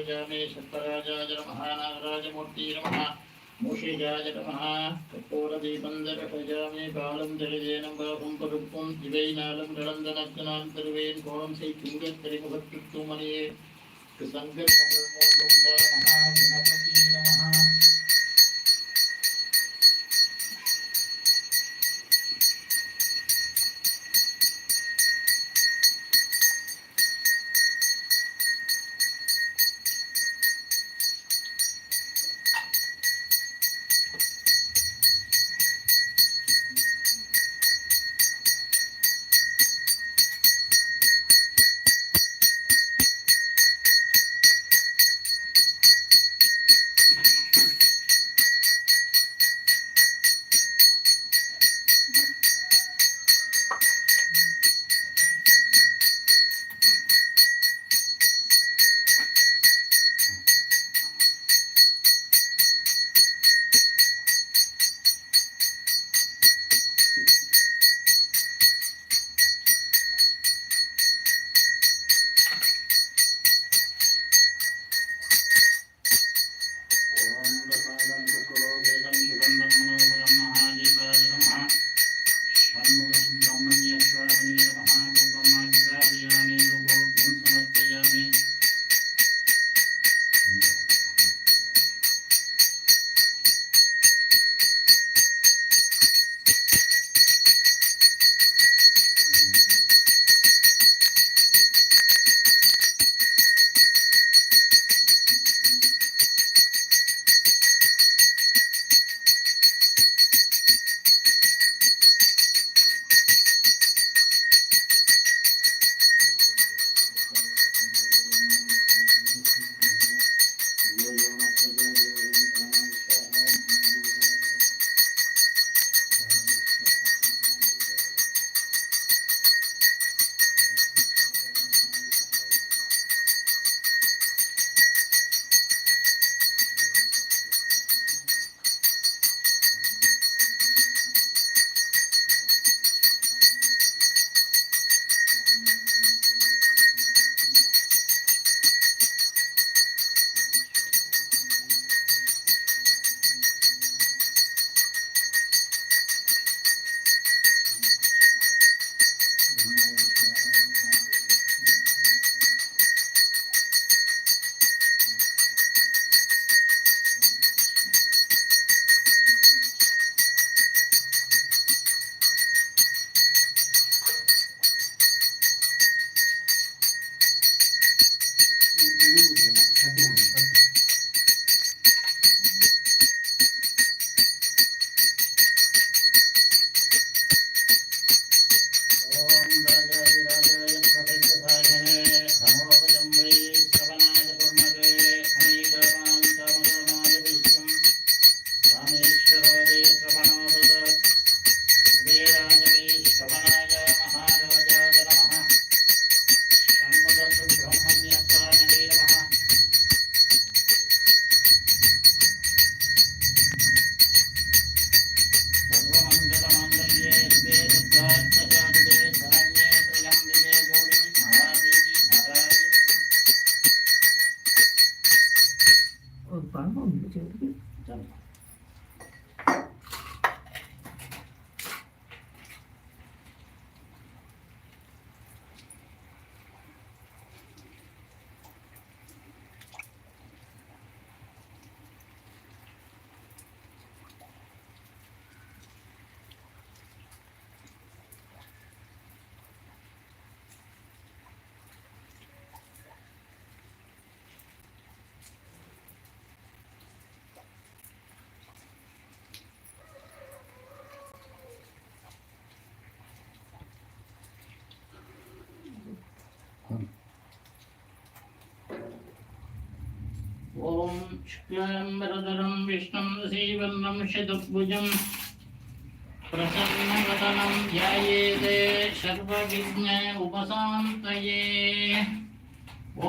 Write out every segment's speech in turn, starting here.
जामे सर्पराजाय नमः नागराजमूर्ति नमः मूषिकाय नमः कठोरदीपन्दरपजामे பாலம் ஜெயதேனம் பாகம் பருப்பும் இவை நாளும் கலந்த நக்கனான் தருவேன் கோலம் செய் திங்கத் திரைமுகத்துக்கும் மணியே சங்கர் தமிழ் மோகம் மகா शुक्लाम्बरधरं विष्णुं श्रीवन्नं शतभुजं प्रसन्नवदनं ध्यायेते सर्वविघ्न उपशान्तये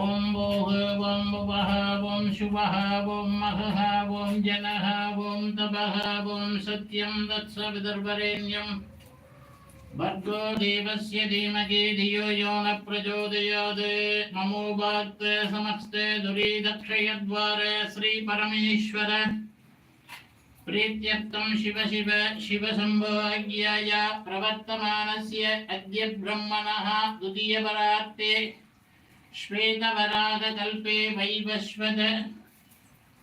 ॐ भोः ॐ भुवः ॐ शुभः ॐ महः ॐ जनः ॐ तपः ॐ सत्यं तत्सवितर्वरेण्यं भर्गो देवस्य धीमहि धियो यो न प्रचोदयात् नमो भक्ते समस्ते दुरीदक्षयद्वारे श्रीपरमेश्वर प्रीत्यर्थं शिव शिव शिवशम्भो अज्ञाय प्रवर्तमानस्य अद्य ब्रह्मणः द्वितीयपरार्ते श्वेतवरागकल्पे वैवस्वत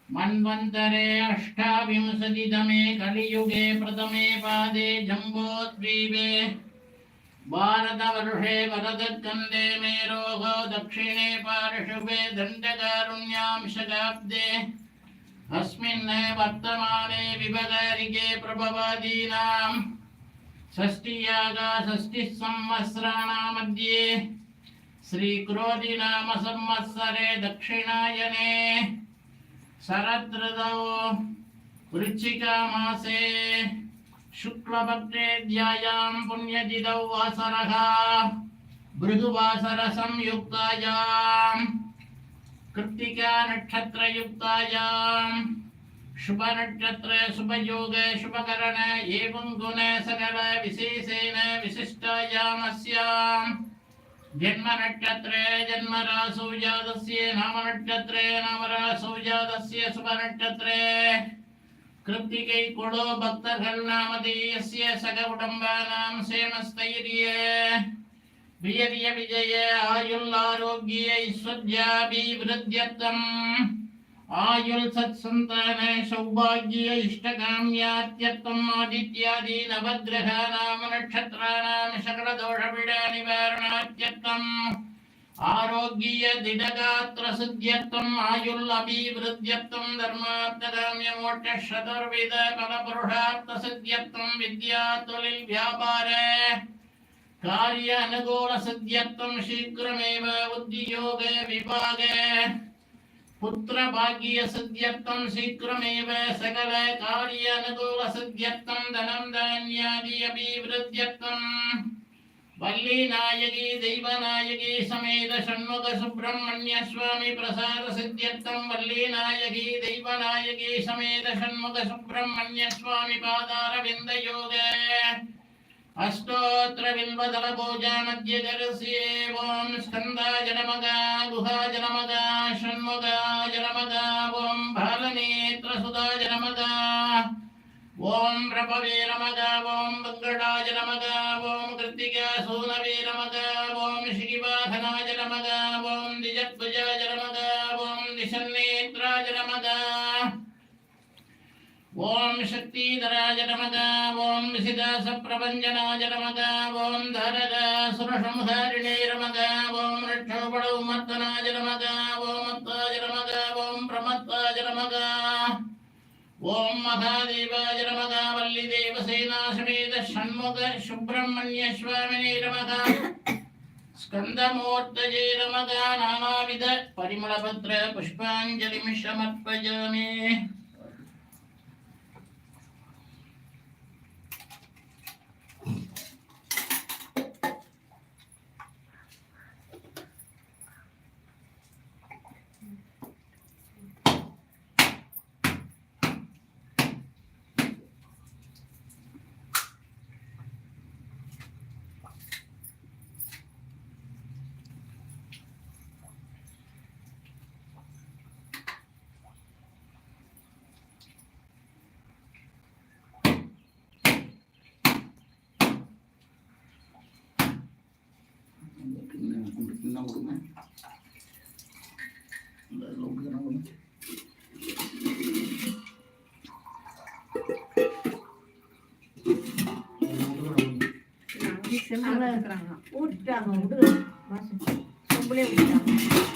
मन्वन्तरे अष्टाविंशतितमे कलियुगे प्रथमे पादे जम्बोद्वीपे भारतवर्षे वरदस्कन्दे मेरोः दक्षिणे पार्श्वे दण्डकारुण्यां शताब्दे। अस्मिन् वर्तमाने विभगारिके प्रभवादीनां षष्टियागा षष्टिः श्रीक्रोधिनाम संवत्सरे दक्षिणायने शरदृतौ वृश्चिकमासे शुक्लपक्षेऽध्यायां पुण्यतिथौ वासरः भृगुवासरसंयुक्तायां कृत्तिकानक्षत्रयुक्तायां, शुभनक्षत्र शुभयोग शुभकरण एवं गुण सकल विशेषेण विशिष्टायामस्याम् जन्मनक्षत्रे जन्मरासौ जातस्य नामनक्षत्रे नामरासौ जातस्य शुभनक्षत्रे கிருத்திகை குழு பக்தர்கள் நாமதேயஸ்ய சக உடம்பானாம் சேமஸ்தைரிய வியரிய விஜய ஆயுள் ஆரோக்கிய ஐஸ்வர்யாபிவிருத்தியர்த்தம் ஆயுள் சத் சந்தான சௌபாகிய இஷ்டகாமியாத்தியர்த்தம் ஆதித்யாதி நவகிரகானாம் நட்சத்திரானாம் சகல தோஷபிட நிவாரணாத்தியர்த்தம் ஆரோக்கிய திடகாத்திர சித்தியத்துவம் ஆயுள் அபிவிருத்தியத்துவம் தர்மார்த்தகாமிய மோட்ச சதுர்வித பலபுருஷார்த்த சித்தியத்துவம் வித்யா தொழில் வியாபார காரிய அனுகூல சித்தியத்துவம் சீக்கிரமேவ உத்தியோக விபாக புத்திர பாக்கிய சித்தியத்துவம் சீக்கிரமேவ சகல காரிய அனுகூல சித்தியத்துவம் தனம் தானியாதி அபிவிருத்தியத்துவம். వల్లీనాయకీ దైవనాయకీ సమేత షణ్ముఖ సుబ్రహ్మణ్య స్వామి ప్రసాద సిద్ధ్యర్థం వల్లీనాయకీ దైవనాయకీ సమేత షణ్ముఖ సుబ్రహ్మణ్య స్వామి పాదార విందయోగే అష్టోత్ర బిల్వదల పూజా మధ్య జరసే ఓం స్కందాయ నమగా గుహాయ నమగా షణ్ముగాయ ఓం భ ఓం ప్రభవే నమగ ఓం వెంకటాయ నమగ ఓం కృత్తికా సూనవే నమగ ఓం శ్రీవాధనాయ నమగ ఓం దిజధ్వజాయ నమగ ఓం దిశన్నేత్రాయ నమగ ఓం శక్తిధరాయ నమగ ఓం సిదాస ప్రపంచనాయ నమగ ఓం ధరగ సురసంహారిణే నమగ ఓం రక్షోపడౌ మర్దనాయ నమగ ఓం మత్తాయ నమగ ఓం ప్రమత్తాయ నమగ ஓம் மகாதேவாய நமகா வள்ளி தேவசேனா சமேத சண்முக சுப்பிரமணிய சுவாமினே நமகா. ஸ்கந்தமூர்த்தஜே நமகா நானாவித பரிமளபத்ர புஷ்பாஞ்சலிமிஷமர்ப்பஜாமே என்ன கொடுங்க இந்த இதில் விட்டுக்கிறேன் கொடுங்க ஊட்டிட்டாங்க விடு பொம்பளே விட்டுட்டாங்க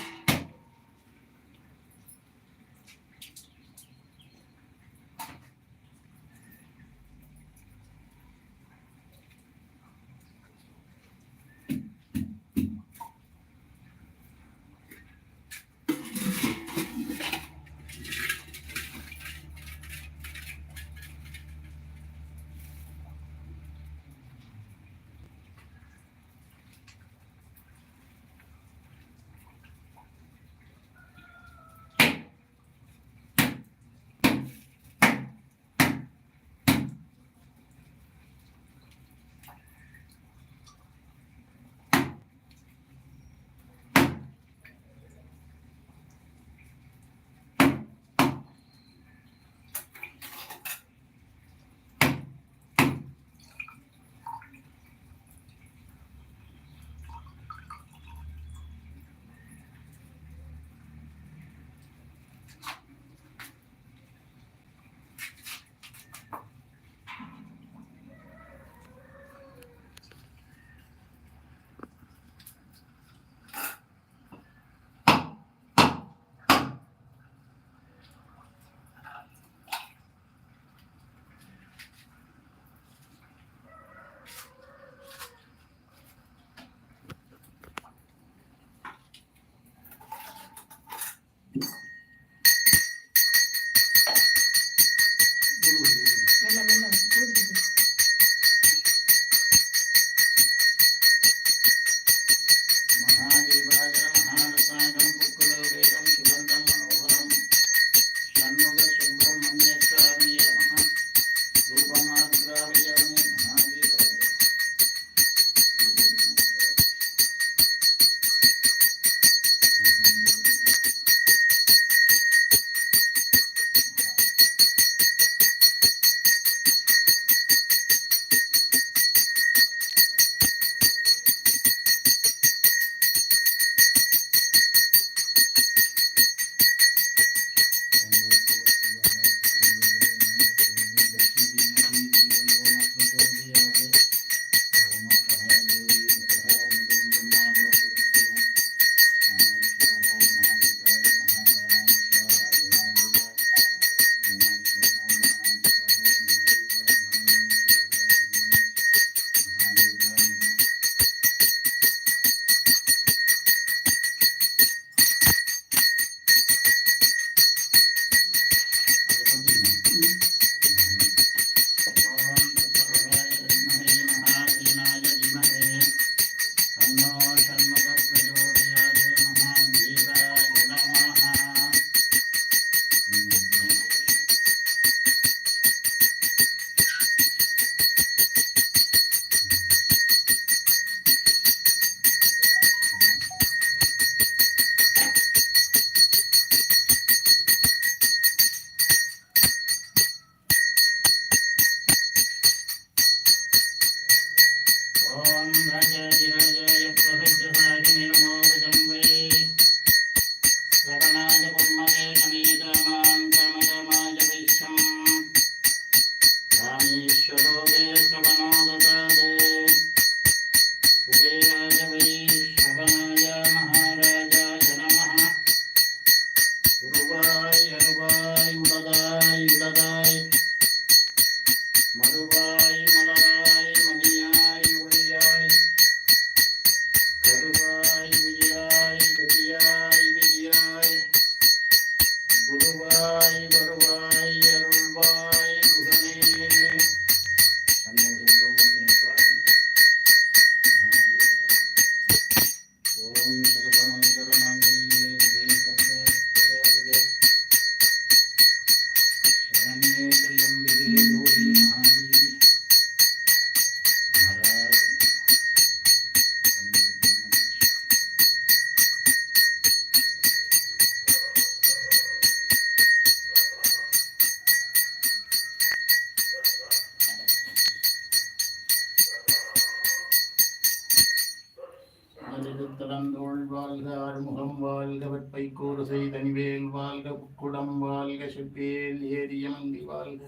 வாழ்க செப்பேல் ஏரியமங்கி வாழ்க.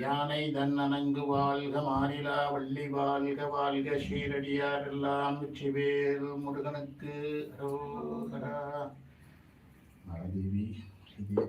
யானை தன்னனங்கு வாழ்க மாநிலா வள்ளி வாழ்க வாழ்க ஷீரடியார் எல்லாம் வெற்றிவேல் முருகனுக்கு அரோகரா. மகாதேவி ஸ்ரீதேவ